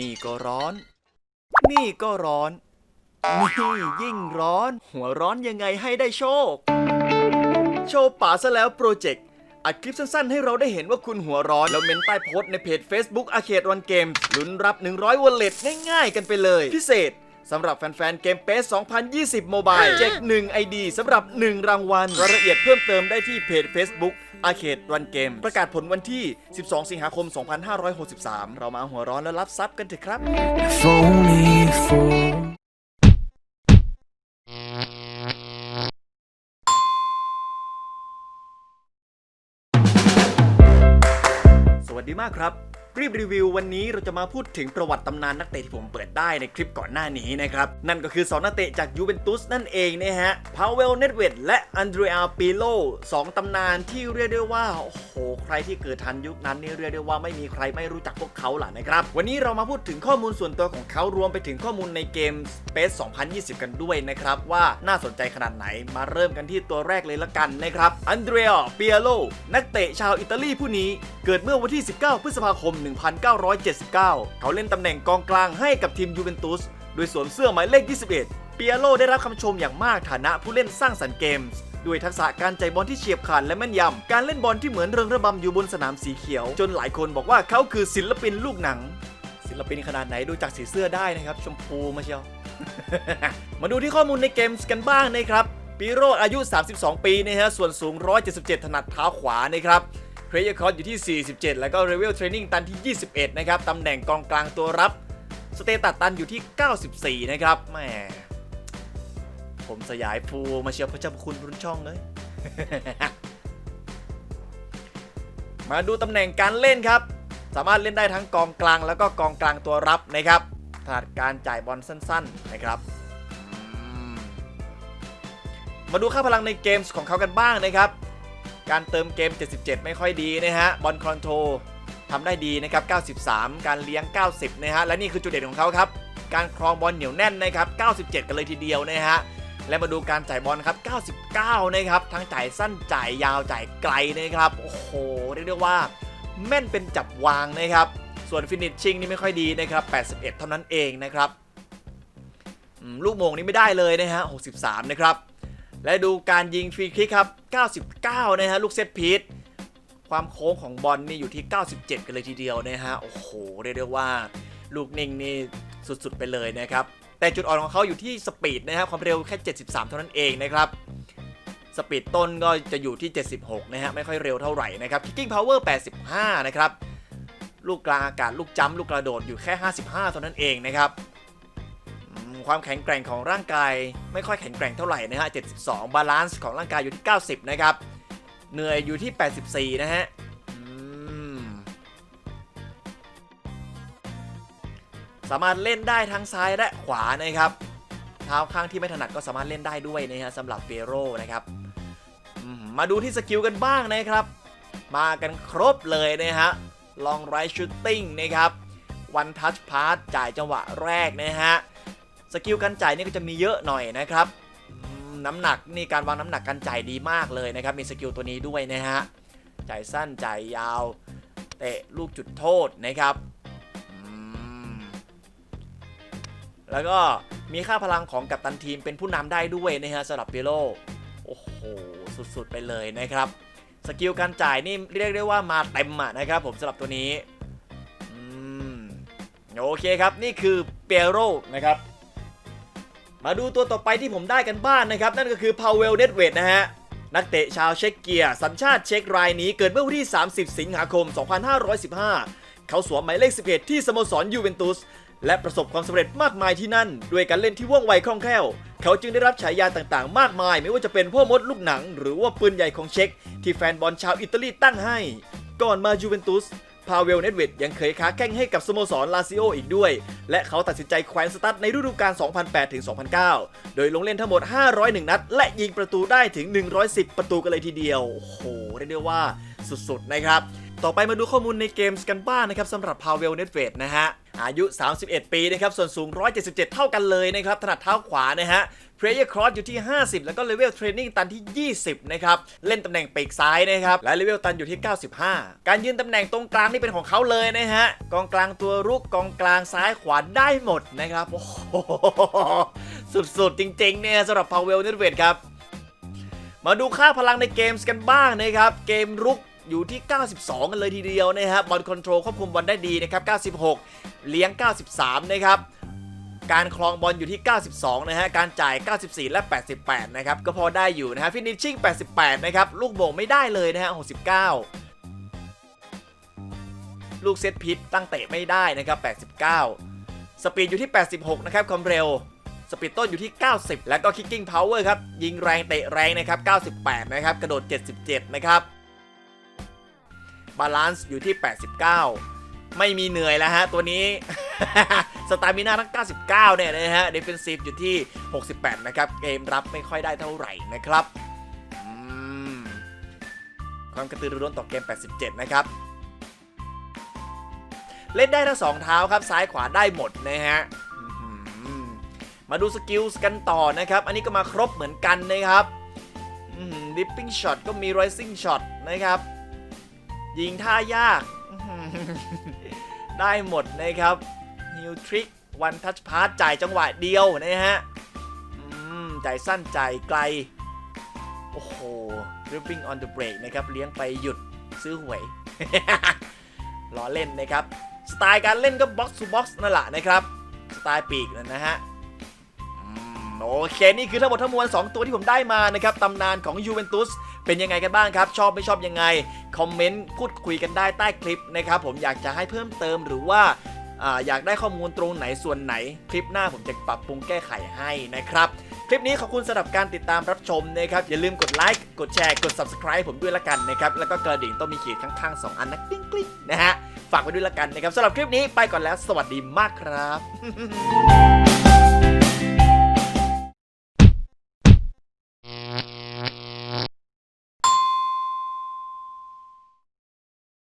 นี่ก็ร้อน นี่ก็ร้อน นี่ยิ่งร้อน หัวร้อนยังไงให้ได้โชค โชว์ป่าซะแล้วโปรเจกต์อัดคลิปสั้นๆ ให้เราได้เห็นว่าคุณหัวร้อน แล้วเมนใต้โพสต์ในเพจ Facebook อาเขตวันเกมลุ้นรับ 100วอลเล็ตง่ายๆ กันไปเลย พิเศษ สำหรับแฟนๆ เกมเปส2020 Mobile แจก1 ID สำหรับ 1 รางวัลรายละเอียดเพิ่มเติมได้ที่เพจ Facebook Arcade One Game ประกาศผลวันที่ 12 สิงหาคม 2563 เรามาหัวร้อนแล้วรับทรัพย์กันเถอะครับ If only for สวัสดีมากครับ รีบรีวิววันนี้เราจะมาพูดถึงประวัติตำนานนักเตะที่ผมเปิดได้ในคลิปก่อนหน้านี้นะครับ นั่นก็คือ 2 นักเตะจากยูเวนตุสนั่นเองนะฮะพาเวลเนตเวดและอันเดรียปิโลสองตำนานที่เรียกได้ว่า โอ้โห ใครที่เกิดทันยุคนั้นนี่เรียกได้ว่าไม่มีใครไม่รู้จักพวกเขาล่ะนะครับ วันนี้เรามาพูดถึงข้อมูลส่วนตัวของเขารวมไปถึงข้อมูลในเกม Space 2020 กันด้วยนะครับ ว่าน่าสนใจขนาดไหนมาเริ่มกันที่ตัวแรกเลยละกันนะครับอันเดรียปิโลนักเตะชาวอิตาลีผู้นี้เกิดเมื่อวันที่ 19 พฤษภาคม1979 เขาเล่นตำแหน่งกองกลางให้กับทีมยูเวนตุส โดยสวมเสื้อหมายเลข 21 เปียโลได้รับคำชมอย่างมากฐานะผู้เล่นสร้างสรรค์เกมส์ด้วยทักษะการใจบอลที่เฉียบขาดและแม่นยำ การเล่นบอลที่เหมือนเริงระบำอยู่บนสนามสีเขียว จนหลายคนบอกว่าเขาคือศิลปินลูกหนัง ศิลปินขนาดไหนดูจากสีเสื้อได้นะครับ ชมพูมาเชียว มาดูที่ข้อมูลในเกมส์กันบ้างนะครับ ปีโรอายุ 32 ปีนะฮะ ส่วนสูง 177 ถนัดเท้าขวานะครับ เพรย์คอร์อยู่ที่ 47 แล้วก็เรเวลเทรนนิ่งตันที่ 21 นะครับ ตำแหน่งกองกลางตัวรับ สเตตัสตันอยู่ที่ 94 นะครับ แหม ผมสยายภูมาเชียร์พระเจ้าคุณรุ่นช่องเลย มาดูตำแหน่งการเล่นครับ สามารถเล่นได้ทั้งกองกลางแล้วก็กองกลางตัวรับนะครับถนัดการจ่ายบอลสั้น ๆ นะครับมมาดูค่าพลังในเกมส์ของเขากันบ้างนะครับ การเติมเกม 77 ไม่ค่อยดีนะฮะบอลคอนโทรทำได้ดีนะครับ 93 การเลี้ยง 90 นะฮะ และนี่คือจุดเด่นของเขาครับ การครองบอลเหนียวแน่นนะครับ 97 กันเลยทีเดียวนะฮะ และมาดูการจ่ายบอลครับ 99 นะครับ ทั้งจ่ายสั้นจ่ายยาวจ่ายไกลนะครับ โอ้โห เรียกได้ว่า แม่นเป็นจับวางนะครับ ส่วนฟินิชชิ่งนี่ไม่ค่อยดีนะครับ 81 เท่านั้นเองนะครับ ลูกโมงนี่ไม่ได้เลยนะฮะ 63 นะครับ และดูการยิงฟรีคิกครับ 99 นะฮะลูกเซตพีทความโค้งของบอลนี่อยู่ที่ 97 กันเลยทีเดียวนะฮะ โอ้โห เรียกได้ว่า ลูกนิ่งนี่สุดๆไปเลยนะครับ แต่จุดอ่อนของเขาอยู่ที่สปีดนะครับความเร็วแค่ 73 เท่านั้นเองนะครับ สปีดต้นก็จะอยู่ที่ 76 นะฮะ ไม่ค่อยเร็วเท่าไหร่นะครับ kicking power 85 นะครับ ลูกกลางอากาศลูกจ้ำลูกกระโดดอยู่แค่ 55 เท่านั้นเองนะครับ ความแข็งแกร่งของร่างกาย ไม่ค่อยแข็งแกร่งเท่าไหร่นะฮะ 72 บาลานซ์ของร่างกายอยู่ที่ 90 นะครับ เหนื่อยอยู่ที่ 84 นะฮะสามารถเล่นได้ทั้งซ้ายและขวานะครับเท้าข้างที่ไม่ถนัดก็สามารถเล่นได้ด้วยนะฮะสำหรับเปโรนะครับมาดูที่สกิลกันบ้างนะครับ มากันครบเลยนะฮะลองไรชูตติ้งนะครับวันทัชพาสจ่ายจังหวะแรกนะฮะ สกิลการจ่ายนี่ก็จะมีเยอะหน่อยนะครับน้ำหนักนี่การวางน้ำหนักการจ่ายดีมากเลยนะครับ มีสกิลตัวนี้ด้วยนะฮะจ่ายสั้นจ่ายยาวเตะลูกจุดโทษนะครับแล้วก็มีค่าพลังของกัปตันทีมเป็นผู้นำได้ด้วยนะฮะสำหรับเปโลโอ้โหสุดๆไปเลยนะครับ สกิลการจ่ายนี่เรียกได้ว่ามาเต็มอะนะครับ ผมสำหรับตัวนี้อืมโอเคครับ นี่คือเปโรนะครับ มาดูตัวต่อไปที่ผมได้กันบ้างนะครับ นั่นก็คือพาวเวลเดดเวดนะฮะ นักเตะชาวเช็กเกียสัญชาติเช็กรายนี้เกิดเมื่อวันที่ 30 สิงหาคม 2515 เขาสวมหมายเลข 11 ที่สโมสรยูเวนตุสและประสบความสำเร็จมากมายที่นั่น ด้วยการเล่นที่ว่องไวคล่องแคล่ว เขาจึงได้รับฉายาต่างๆ มากมาย ไม่ว่าจะเป็นพ่อมดลูกหนัง หรือว่าปืนใหญ่ของเช็กที่แฟนบอลชาวอิตาลีตั้งให้ ก่อนมายูเวนตุส พาเวลเนตเวดยังเคยค้าแข่งให้กับสโมสรลาซิโออีกด้วย และเขาตัดสินใจแขวนสตั๊ดในฤดูกาล 2008-2009 โดยลงเล่นทั้งหมด 501 นัด และยิงประตูได้ถึง 110 ประตูกันเลยทีเดียว โอ้โหเรียกได้ว่าสุดๆนะครับต่อไปมาดูข้อมูลในเกมส์กันบ้างนะครับสำหรับพาเวลเนตเวดนะฮะอายุ 31 ปีนะครับ ส่วนสูง 177 เท่ากันเลยนะครับ ถนัดเท้าขวานะฮะ Player Cross อยู่ที่ 50 แล้วก็ Level Training ตันที่ 20 นะครับ เล่นตำแหน่งปีกซ้ายนะครับ และ Level ตันอยู่ที่ 95 การยืนตำแหน่งตรงกลางนี่เป็นของเขาเลยนะฮะ กองกลางตัวรุกกองกลางซ้ายขวาได้หมดนะครับ โอ้โห สุดๆ จริงๆ เนี่ยสำหรับ Pavel Nedved ครับ มาดูค่าพลังในเกมส์กันบ้างนะครับ เกมรุกอยู่ที่ 92 กันเลยทีเดียวนะครับบอลคอนโทรลควบคุมบอลได้ดีนะครับ 96 เลี้ยง 93 นะครับ การคลองบอลอยู่ที่ 92 นะฮะ การจ่าย 94 และ 88 นะครับ ก็พอได้อยู่นะฮะฟินิชชิ่ง 88 นะครับ ลูกโบ่งไม่ได้เลยนะฮะ 69 ลูกเซตพิษตั้งเตะไม่ได้นะครับ 89 สปีดอยู่ที่ 86 นะครับความเร็ว สปีดต้นอยู่ที่ 90 แล้วก็ kicking power ครับ ยิงแรงเตะแรงนะครับ 98 นะครับ กระโดด 77 นะครับ บาลานซ์อยู่ที่ 89 ไม่มีเหนื่อยแล้วฮะ ตัวนี้ สตามิน่าทั้ง 99 เนี่ยนะฮะเดฟเฟนซีฟอยู่ที่ 68 นะครับ เกมรับไม่ค่อยได้เท่าไหร่นะครับความกระตือรือร้นต่อเกม 87 นะครับ เล่นได้ทั้งสองเท้าครับซ้ายขวาได้หมดนะฮะมาดูสกิลส์กันต่อนะครับ อันนี้ก็มาครบเหมือนกันนะครับดิปปิ้งช็อตก็มี rising shot นะครับ ยิงท่ายาก ได้หมดนะครับฮิวทริกวันทัชพาร์จ่ายจังหวะเดียวนะฮะจ่ายสั้นจ่ายไกล โอ้โห ripping on the break นะครับ เลี้ยงไปหยุดซื้อหวยล้อเล่นนะครับ สไตล์การเล่นก็ box to box นั่นแหละนะครับ สไตล์ปีกนั่นนะฮะโอเค นี่คือทั้งหมดทั้งมวล 2 ตัวที่ผมได้มานะครับตำนานของยูเวนตุส เป็นยังไงกันบ้างครับ ชอบไม่ชอบยังไง คอมเมนต์พูดคุยกันได้ใต้คลิปนะครับผมอยากจะให้เพิ่มเติมหรือว่าอยากได้ข้อมูลตรงไหนส่วนไหน คลิปหน้าผมจะปรับปรุงแก้ไขให้นะครับ คลิปนี้ขอบคุณสำหรับการติดตามรับชมนะครับ อย่าลืมกดไลค์กดแชร์กด subscribe ผมด้วยละกันนะครับ แล้วก็กระดิ่งต้องมีขีดข้างๆ 2 อันนะกลิ้งกลิ้งนะฮะ ฝากไว้ด้วยละกันนะครับสำหรับคลิปนี้ไปก่อนแล้ว สวัสดีมากครับ